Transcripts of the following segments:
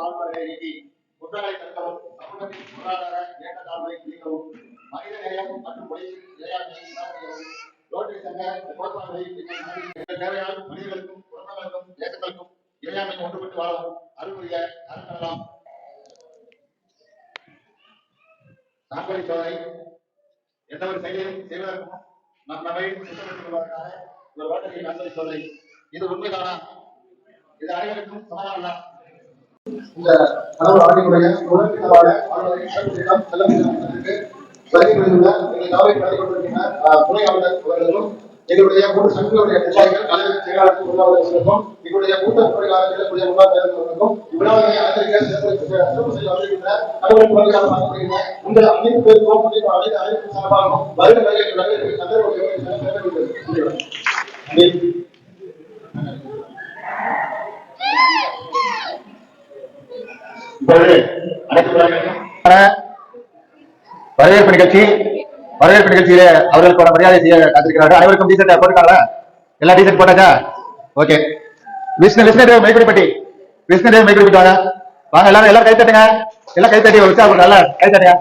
நாடிப்பதை நீக்கி குற்றங்களை தடுக்கவும் சமூகத்தின் பொருளாதார ஏற்றத்தாழ்வை நீக்கவும் மனித நேயம் மற்றும் மொழியின் இறையாண்மையை நிலைநாட்டவும் ரோட்டரி சங்க கோட்பாடுகளை மனிதர்களுக்கும் தேசங்களுக்கும் இறையாண்மை ஒன்றுபட்டு வாழவும் அருள்புரிய அரசெல்லாம் நாற்பது சோதனை எந்த ஒரு செயலையும் செய்வதற்கும் நம் நம்மை சுத்தப்படுத்திக் கொள்வதற்காக ஒரு ரோட்டரி நண்பரி சோதனை இது உண்மைதானா? இது அனைவருக்கும் சமமானதா? இந்த கனவு ஆணையுடைய உலகத்தினவாட ஆளுநரை சிறப்பிடம் செல்லப்பட்டிருக்கு வருகை புரிந்துள்ள எங்கள் நாவை நடத்தி கொண்டிருக்கின்ற துணை ஆளுநர் அவர்களுக்கும் எங்களுடைய மூன்று சங்கங்களுடைய நிர்வாகிகள் தலைவர் செயலாளர் பொருளாளர்களுக்கும் எங்களுடைய மூத்த பொருளாளர் செல்லக்கூடிய முன்னாள் தேர்தல்களுக்கும் இவ்விழாவை அலங்கரிக்க சிறப்பு செய்ய வந்திருக்கின்ற அலுவலக பணியாளர் பார்க்கப்படுகின்ற உங்கள் அனைத்து பேருக்கும் மற்றும் அனைத்து அனைத்து சார்பாகவும் வருகிற வருகை வரவேற்பை வரவேற்பு நிகழ்ச்சி வரவேற்பு நிகழ்ச்சியில அவர்களுக்கான மரியாதை செய்ய காத்திருக்கிறார்கள். அனைவருக்கும் டீசர்ட் போட்டுருக்காங்களா எல்லா டீசர்ட் போட்டாச்சா? ஓகே விஷ்ணு விஷ்ணுதேவ் மைக்குடிப்பட்டி விஷ்ணுதேவ் மைக்குடிப்பட்டி வாங்க. வாங்க எல்லாரும் எல்லாரும் கை தட்டுங்க. எல்லாம் கை தட்டி உற்சாகம் நல்லா கை தட்டுங்க.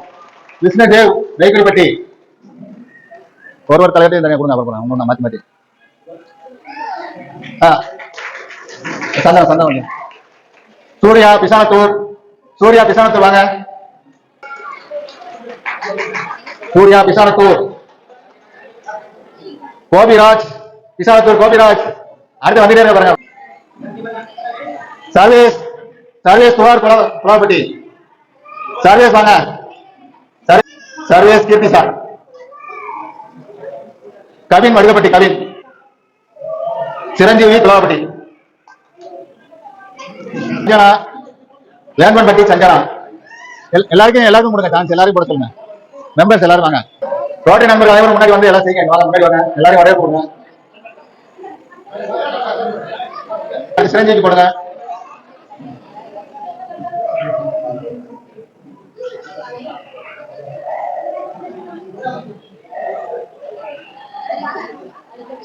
விஷ்ணுதேவ் மைக்குடிப்பட்டி ஒரு ஒரு தலைவட்டையும் தனியாக கொடுங்க அப்புறம் ஒன்று மாற்றி மாற்றி ஆ. சந்தனம் சந்தனம் சூர்யா பிசாத்தூர் சூர்யா பிசானத்து வாங்க. சூர்யா பிசானத்தூர். கோபிராஜ் பிசானத்தூர் கோபிராஜ். அடுத்து வந்துட்டே பாருங்க. சர்வேஸ் சர்வேஸ் புகார் புலாப்பட்டி சர்வேஸ் வாங்க. சர்வேஸ் கீர்த்தி சார். கவின் வடுகப்பட்டி கவின். சிரஞ்சீவி துலாப்பட்டி வேம்பன்பட்டி சஞ்சனா எல்- எல்லாருக்கும் எல்லாருக்கும் கொடுங்க சான்ஸ் எல்லாரும் போட சொல்லுங்க. மெம்பர்ஸ் எல்லாரும் வாங்க. ரோட்டரி நம்பர் அனைவரும் முன்னாடி வந்து எல்லாம் செய்யுங்க. முன்னாடி வாங்க. எல்லாரும் வரவே கொடுங்க அடுத்து சிரஞ்சீவி போடுங்க.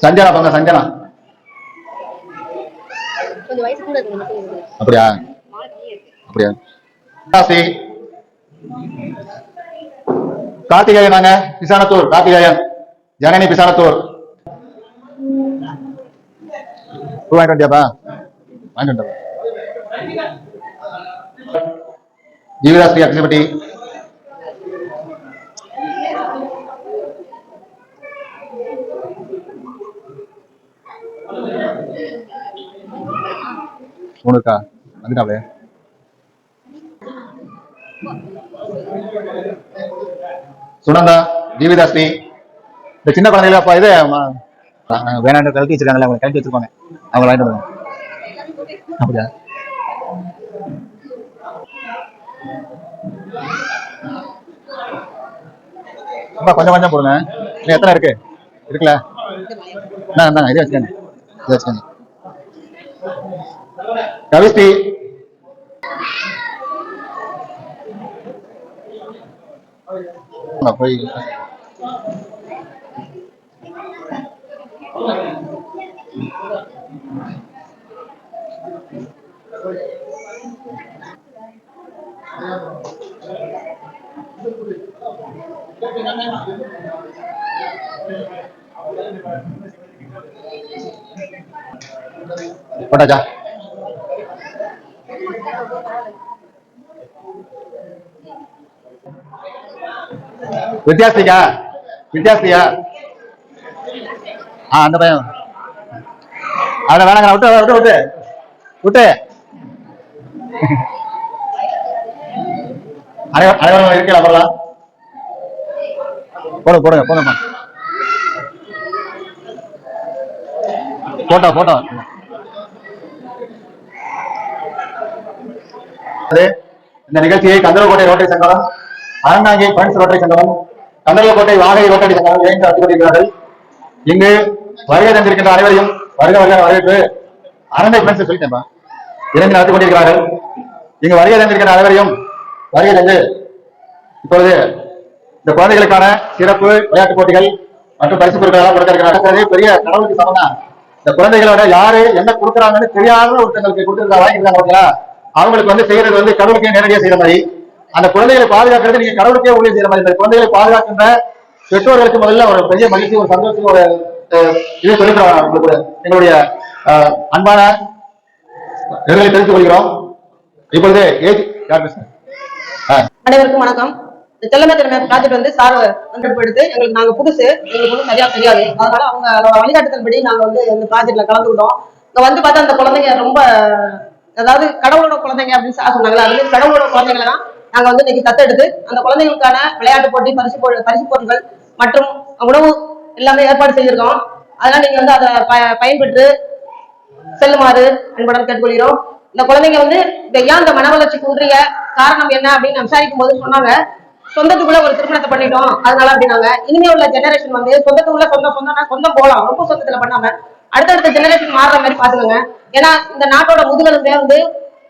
சஞ்சனா போங்க சஞ்சனா. அப்படியா? அப்படியா? காசி கார்த்திகேயன் நாங்க பிசானத்தூர் கார்த்திகேயன். ஜனனி பிசானத்தூர். வாங்கிட்டு வந்தியாப்பா? வாங்கிட்டு வந்தா ஜீவிதாஸ்ரீ அக்ஷபட்டி மூணு இருக்கா வந்துட்டாப்லையே? சுனந்தா ஜீவிதாஸ்ரீ இந்த சின்ன குழந்தைகள அப்பா இது? வேணாண்டு கழட்டி வச்சிருக்காங்கல்ல அவங்க கழட்டி வச்சிருப்பாங்க அவங்க வாங்கிட்டு வருவாங்க அப்படியா? அப்பா கொஞ்சம் கொஞ்சம் போடுங்க. இன்னும் எத்தனை இருக்கு? இருக்குல்ல? என்ன இந்தாங்க இதே வச்சுக்கோங்க. இதே வச்சுக்கோங்க. கவிஸ்ரீ போய் போட்டாச்சா வித்யாஸ்ரீக்கா வித்யாஸ்ரீயா ஆ அந்த பையன். அட வேணாங்க விட்டு விட்டு விட்டு விட்டு. அனைவரும் அனைவரும் இருக்கல அப்புறம் போடுங்க போடுங்க போடுங்க போட்டோ போட்டோ. இந்த நிகழ்ச்சியை கந்தரகோட்டை ரோட்டரி சங்கம் அறந்தாங்கி ஃப்ரெண்ட்ஸ் ரோட்டரி சங்கம் கந்தரக்கோட்டை வாகை ரோட்டரி சங்கம் இணைந்து நடத்தி வருகிறார்கள் இங்கு வருகை தந்திருக்கின்ற அனைவரையும் வருக வருக வரவேற்பு அரண்டை ஃப்ரெண்ட்ஸ் சொல்லிட்டேன்பா. இறங்கி நடத்தி கொண்டிருக்கிறார்கள். இங்கு வருகை தந்திருக்கிற அனைவரையும் வருகை தந்து இப்பொழுது இந்த குழந்தைகளுக்கான சிறப்பு விளையாட்டுப் போட்டிகள் மற்றும் பரிசு பொருட்கள் எல்லாம் கொடுக்க பெரிய கடவுளுக்கு சமம்? தான் இந்த குழந்தைகளோட யாரு என்ன கொடுக்குறாங்கன்னு தெரியாத ஒருத்தங்களுக்கு கொடுத்துருக்கா வாங்கியிருக்காங்க அவங்களுக்கு வந்து செய்யறது வந்து கடவுளுக்கு நேரடியாக செய்யற மாதிரி. அந்த குழந்தைகளை பாதுகாக்கிறது நீங்க கடவுளுக்கே ஊழியம் செய்யற மாதிரி இந்த குழந்தைகளை பாதுகாக்கின்ற பெற்றோர்களுக்கு முதல்ல ஒரு பெரிய மகிழ்ச்சி ஒரு சந்தோஷம் ஒரு இது சொல்லிக்கிறோம் உங்களுக்கு எங்களுடைய அன்பான நெருங்களை தெரிவித்துக் கொள்கிறோம். இப்பொழுது ஏஜ் யார் அனைவருக்கும் வணக்கம். இந்த திறமை ப்ராஜெக்ட் வந்து சார் வந்து எடுத்து எங்களுக்கு நாங்க புதுசு. எங்களுக்கு ஒன்றும் சரியா தெரியாது. அதனால அவங்க வழிகாட்டுதல்படி நாங்க வந்து இந்த ப்ராஜெக்ட்ல கலந்துக்கிட்டோம் இங்க வந்து பார்த்தா அந்த குழந்தைங்க ரொம்ப அதாவது கடவுளோட குழந்தைங்க அப்படின்னு சார் சொன்னாங்களா அது கடவுளோட குழந்தைங்களை தான் நாங்க வந்து இன்னைக்கு தத்தெடுத்து அந்த குழந்தைகளுக்கான விளையாட்டு போட்டி பரிசு பொரு- பரிசு பொருட்கள் மற்றும் உணவு எல்லாமே ஏற்பாடு செய்திருக்கோம் அதனால நீங்க வந்து அதை ப- பயன்பெற்று செல்லுமாறு அன்புடன் கேட்டுக்கொள்கிறோம். இந்த குழந்தைங்க வந்து இந்த ஏன் இந்த மன வளர்ச்சி குன்றிய காரணம் என்ன அப்படின்னு விசாரிக்கும் போது சொன்னாங்க. சொந்தத்துக்குள்ள ஒரு திருமணத்தை பண்ணிட்டோம். அதனால அப்படின்னாங்க. இனிமே உள்ள ஜெனரேஷன் வந்து சொந்தத்துக்குள்ள சொந்தம் சொந்தம்னா சொந்தம் போலாம். ரொம்ப சொந்தத்துல பண்ணாம அடுத்தடுத்த ஜெனரேஷன் மாறுற மாதிரி பாத்துக்கோங்க ஏன்னா இந்த நாட்டோட முதுகெலும்பே வந்து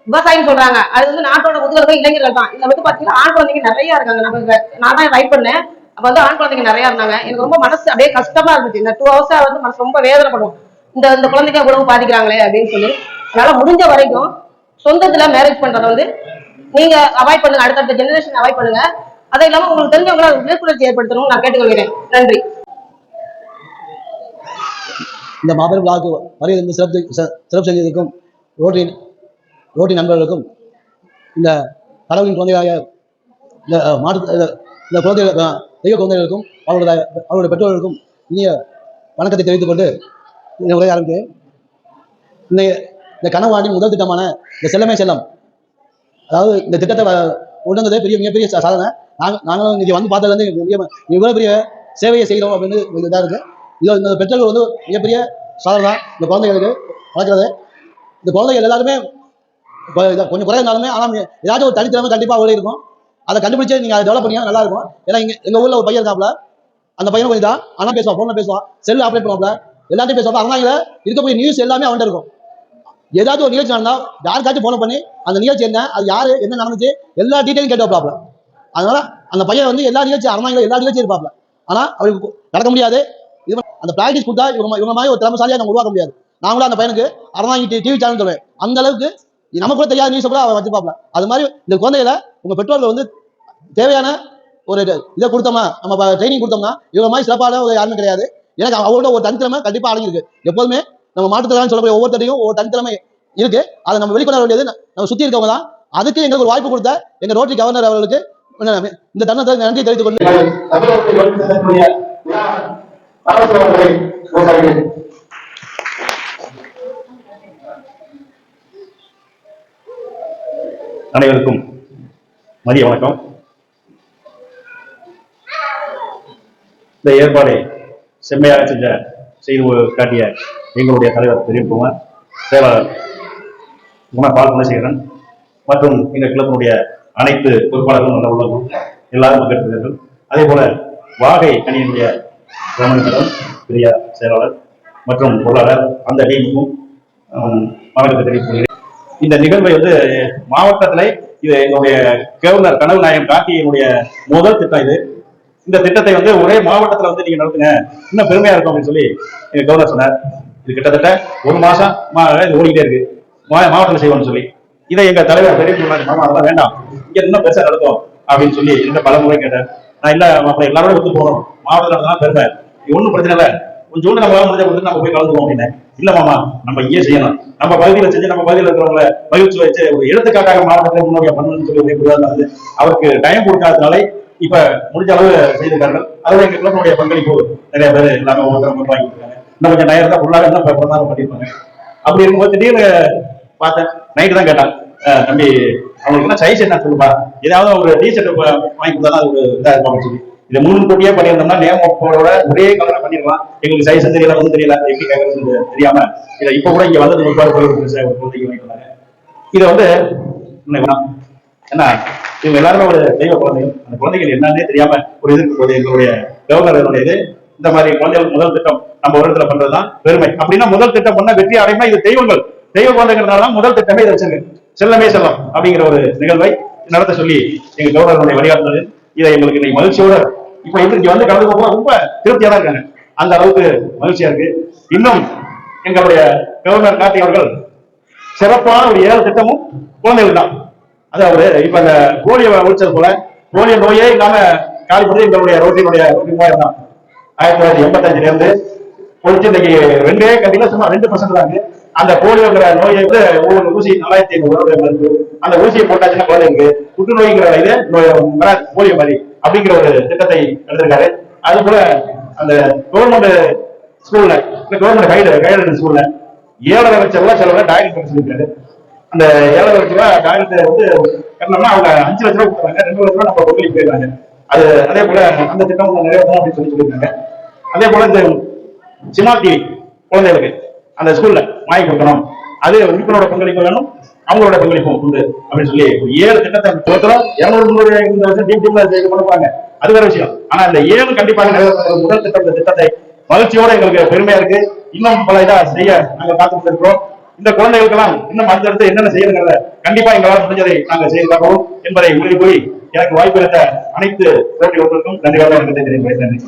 விவசாயம் சொல்றாங்க. அது வந்து நாட்டோட முதுகெலும்பே இளைஞர்கள் தான். இதுல வந்து பாத்தீங்கன்னா ஆண் குழந்தைங்க நிறைய இருக்காங்க. நம்ம நான் தான் ரைட் பண்ணேன். அப்ப வந்து ஆண் குழந்தைங்க நிறைய இருந்தாங்க. எனக்கு ரொம்ப மனசு அப்படியே கஷ்டமா இருந்துச்சு. இந்த டூ ஹவர்ஸா வந்து மனசு ரொம்ப வேதனைப்படும். இந்த இந்த குழந்தைங்க உணவு பாதிக்கிறாங்களே அப்படின்னு சொல்லி. அதனால முடிஞ்ச வரைக்கும் சொந்தத்துல மேரேஜ் பண்றதை வந்து நீங்க அவாய்ட் பண்ணுங்க. அடுத்தடுத்த ஜெனரேஷன் அவாய்ட் பண்ணுங்க. அது இல்லாம உங்களுக்கு தெரிஞ்சவங்கள விழிப்புணர்ச்சி ஏற்படுத்தணும்னு நான் கேட்டுக்கொள்கிறேன். நன்றி. இந்த மாபெரும் விழாவுக்கு வருகை சிறப்பு சிறப்பு செஞ்சதுக்கும் ரோட்டின் ரோட்டி நண்பர்களுக்கும் இந்த கடவுளின் குழந்தைகளாக இந்த மாற்று இந்த- குழந்தைகள் தெய்வ குழந்தைகளுக்கும் அவர்களுடைய அவருடைய பெற்றோர்களுக்கும் இனிய வணக்கத்தை தெரிவித்துக் கொண்டு இந்த உரையை ஆரம்பிக்கிறேன். இந்த இந்த கனவாண்டின் முதல் திட்டமான இந்த செல்லமே செல்லம் அதாவது இந்த திட்டத்தை வ- பெரிய மிகப்பெரிய சாதனை. நாங்கள் நாங்களும் இன்னைக்கு வந்து பார்த்ததுலேருந்து மிக இவ்வளோ பெரிய சேவையை செய்கிறோம் அப்படின்னு இதாக இருக்குது இதோ இந்த பெற்றோர்கள் வந்து மிகப்பெரிய சாதனை தான் இந்த குழந்தைகளுக்கு வளர்க்குறது. இந்த குழந்தைகள் எல்லாருமே கொஞ்சம் குறை இருந்தாலுமே ஆனால் ஏதாச்சும் ஒரு தனித்திறமை கண்டிப்பாக அவ்வளோ இருக்கும். அதை கண்டுபிடிச்சு நீங்கள் அதை டெவலப் பண்ணீங்கன்னா நல்லா இருக்கும். ஏன்னா இங்கே எங்கள் ஊரில் ஒரு பையன் இருக்காப்ல அந்த பையன் கொஞ்சம் தான் ஆனால் பேசுவான் ஃபோனில் பேசுவான். செல் ஆப்ரேட் பண்ணுவாப்ல எல்லாத்தையும் பேசுவாங்க அதனால இருக்கக்கூடிய நியூஸ் எல்லாமே அவன்கிட்ட இருக்கும். ஏதாச்சும் ஒரு நிகழ்ச்சி நடந்தால் யாருக்காச்சும் ஃபோன் பண்ணி அந்த நிகழ்ச்சி என்ன அது யார் என்ன நடந்துச்சு எல்லா டீட்டெயிலும் கேட்டு வைப்பாப்ல அதனால அந்த பையன் வந்து எல்லா நிகழ்ச்சி அரங்காங்கள எல்லா நிகழ்ச்சியும் இருப்பாப்ல ஆனால் அவருக்கு நடக்க முடியாது. இது அந்த ப்ராக்டிஸ் கொடுத்தா இவங்க இவங்க மாதிரி ஒரு திறமசாலியா நம்ம உருவாக்க முடியாது. நாங்களும் அந்த பையனுக்கு அரங்காங்கி டிவி சேனல் சொல்லுவேன். அந்த அளவுக்கு நமக்கு கூட தெரியாத நியூஸ் கூட அவன் வச்சிருப்பாப்ல அது மாதிரி இந்த குழந்தையில உங்க பெற்றோர்கள் வந்து தேவையான ஒரு இது- இதை கொடுத்தோமா நம்ம ட்ரைனிங் கொடுத்தோம்னா இவங்க மாதிரி சிறப்பான ஒரு யாருமே கிடையாது. எனக்கு அவங்களோட ஒரு தனித்திறமை கண்டிப்பா அடங்கியிருக்கு. எப்போதுமே நம்ம மாற்றுத்திறன் சொல்லக்கூடிய ஒவ்வொருத்தரையும் ஒவ்வொரு தனித்திறமை இருக்கு. அதை நம்ம வெளிக்கொணர வேண்டியது நம்ம சுத்தி இருக்கவங்க தான். அதுக்கு எங்களுக்கு ஒரு வாய்ப்பு கொடுத்த எங்க ரோட்டரி கவர்னர் அவர்களுக்கு இந்த தருணத்தை நன்றி தெரிவித்துக் கொண்டு அனைவருக்கும் மதிய வணக்கம். இந்த ஏற்பாடு செம்மையாக செஞ்ச செய்து காட்டிய எங்களுடைய தலைவர் பெரியகுமார் செயலாளர் குண பால் குணசேகரன் மற்றும் எங்கள் கிளப்பினுடைய அனைத்து பொறுப்பாளர்களும் நல்ல உள்ளவர்கள் எல்லாரும் பங்கேற்கிறார்கள் அதே போல வாகை அணியினுடைய ரமணிகரம் பெரிய செயலாளர் மற்றும் பொருளாளர் அந்த டீமுக்கும் வணக்கத்தை தெரிவித்துக் இந்த நிகழ்வை வந்து மாவட்டத்துல இது எங்களுடைய கவர்னர் கனவு நாயகம் கார்த்தியினுடைய முதல் திட்டம் இது. இந்த திட்டத்தை வந்து ஒரே மாவட்டத்துல வந்து நீங்க நடத்துங்க. இன்னும் பெருமையா இருக்கும் அப்படின்னு சொல்லி எங்க கவர்னர் சொன்னார். இது கிட்டத்தட்ட ஒரு மாசம் இது ஓடிக்கிட்டே இருக்கு. மாவட்டத்தில் செய்வோம்னு சொல்லி. இதை எங்க தலைவர் பெரிய சொன்னாரு மாமா அதெல்லாம் வேண்டாம். இங்க இன்னும் பெருசா நடத்தும் அப்படின்னு சொல்லி என்ன பல முறை கேட்டார். நான் இல்ல மாப்பிள்ள எல்லாரோட ஒத்து போகணும் மாவட்டத்துல நடத்தினா பெருமை. இது பிரச்சனை இல்லை. கொஞ்சோண்டு நம்ம முடிஞ்ச கொடுத்து நம்ம போய் கலந்துக்குவோம் அப்படின்னு. இல்ல மாமா நம்ம இங்கே செய்யணும் நம்ம பகுதியில செஞ்சு நம்ம பகுதியில இருக்கிறவங்கள மகிழ்ச்சி வச்சு ஒரு எடுத்துக்காட்டாக மாவட்டத்தை முன்னோடியா பண்ணணும்னு சொல்லி ஒரே இருந்தது அவருக்கு டைம் கொடுக்காதனால இப்ப முடிஞ்ச அளவு செய்திருக்கார்கள். அதோட எங்க கிளப்பினுடைய பங்களிப்பு நிறைய பேர் எல்லாமே ஒவ்வொருத்தரும் வாங்கி கொடுத்தாங்க இன்னும் கொஞ்சம் நேரம் தான் உள்ளாக இருந்தா பிரதானம் பண்ணியிருப்பாங்க அப்படி இருக்கும்போது திடீர்னு பார்த்தேன் நைட்டு தான் கேட்டான். தம்பி அவங்களுக்கு என்ன சைஸ் என்ன சொல்லுப்பா? ஏதாவது ஒரு டி ஷர்ட் வாங்கி கொடுத்தா அது ஒரு இதாக இருப்பாங்க சொல்லி. இதை மூணு போட்டியே பண்ணியிருந்தோம்னா நேம் கோடோட ஒரே கலரை பண்ணிடலாம் எங்களுக்கு சைஸ் தெரியல ஒன்றும் தெரியல. எப்படி கேட்கறது தெரியாம இதை இப்போ கூட இங்க வந்தது ஒரு போய் ஒரு குழந்தைக்கு வாங்கிக்கலாங்க இதை வந்து என்ன இவங்க எல்லாருமே ஒரு தெய்வ குழந்தைகள். அந்த குழந்தைகள் என்னன்னே தெரியாம ஒரு இது போது எங்களுடைய கவர்னருடைய இது. இந்த மாதிரி குழந்தைகள் முதல் திட்டம் நம்ம ஒரு இடத்துல பண்றதுதான் பெருமை. அப்படின்னா முதல் திட்டம் பண்ண வெற்றி அடையுமா? இது தெய்வங்கள். தெய்வ குழந்தைங்கிறதுனால முதல் திட்டமே இதை வச்சிருக்கு. செல்லமே செல்லம் அப்படிங்கிற ஒரு நிகழ்வை நடத்த சொல்லி எங்க கவர்னருடைய வழிகாட்டுதல் இதை எங்களுக்கு இன்னைக்கு மகிழ்ச்சியோட இப்ப எப்படி இங்க வந்து கலந்து போக ரொம்ப திருப்தியா தான் இருக்காங்க. அந்த அளவுக்கு மகிழ்ச்சியா இருக்கு. இன்னும் எங்களுடைய கவர்னர் கார்த்தி அவர்கள் சிறப்பான ஒரு ஏழு திட்டமும் குழந்தைகள் தான். அதாவது இப்ப அந்த போலியோ ஒழிச்சது போல போலியோ நோயே இல்லாம காலிப்படுறது எங்களுடைய ரோட்டினுடைய ரோட்டின் தான். ஆயிரத்தி தொள்ளாயிரத்தி எண்பத்தஞ்சுல இருந்து ஒழிச்சு இன்னைக்கு ரெண்டே கண்டிப்பா சும்மா ரெண்டு பர்சன்ட் தான் இருக்கு. அந்த போலியோங்கிற நோயை வந்து ஒவ்வொரு ஊசி நாலாயிரத்தி ஐநூறு ரூபாய் மருந்து. அந்த ஊசியை போட்டாச்சுன்னா குழந்தைங்க புற்றுநோய்ங்கிற இது நோய் போலியோ மாதிரி அப்படிங்கிற ஒரு திட்டத்தை எடுத்திருக்காரு. அது போல அந்த கவர்மெண்ட் ஸ்கூல்ல இந்த கவர்மெண்ட் கைடு கைடு ஸ்கூல்ல ஏழரை லட்சம் ரூபாய் செலவுல டாக்டர் சொல்லியிருக்காரு. அந்த ஏழரை லட்சம் ரூபாய் டாக்டர் வந்து கட்டணம்னா அவங்க அஞ்சு லட்ச ரூபாய் கொடுத்தாங்க ரெண்டு லட்ச ரூபாய் நம்ம பங்களிப்பு போயிருக்காங்க அது அதே போல அந்த திட்டம் வந்து நிறைவேற்றணும் அப்படின்னு சொல்லி சொல்லியிருக்காங்க. அதே போல இந்த சிமார் டிவி குழந்தைகளுக்கு அந்த ஸ்கூல்ல வாங்கி கொடுக்கணும். அது உறுப்பினரோட பங்களிப்பு வேணும் அவங்களோட பங்களிப்பும் உண்டு அப்படின்னு சொல்லி ஏழு திட்டத்தை தோத்துறோம் இருநூறு முந்நூறு இந்த வருஷம் டீம் டீம்ல பண்ணுவாங்க. அது வேற விஷயம். ஆனா இந்த ஏழு கண்டிப்பாக நிறைவேற்ற முதல் திட்டம் இந்த திட்டத்தை மகிழ்ச்சியோட எங்களுக்கு பெருமையா இருக்கு. இன்னும் பல இதா செய்ய நாங்க காத்துட்டு இருக்கிறோம் இந்த குழந்தைகளுக்கெல்லாம் இன்னும் அடுத்தடுத்து என்னென்ன செய்யணுங்கிறத கண்டிப்பா எங்களால் முடிஞ்சதை நாங்க செய்திருக்கிறோம் என்பதை உறுதி கூறி எனக்கு வாய்ப்பு அளித்த அனைத்து போட்டிகளுக்கும் நன்றியாக எனக்கு தெரிவிக்கிறேன் நன்றி.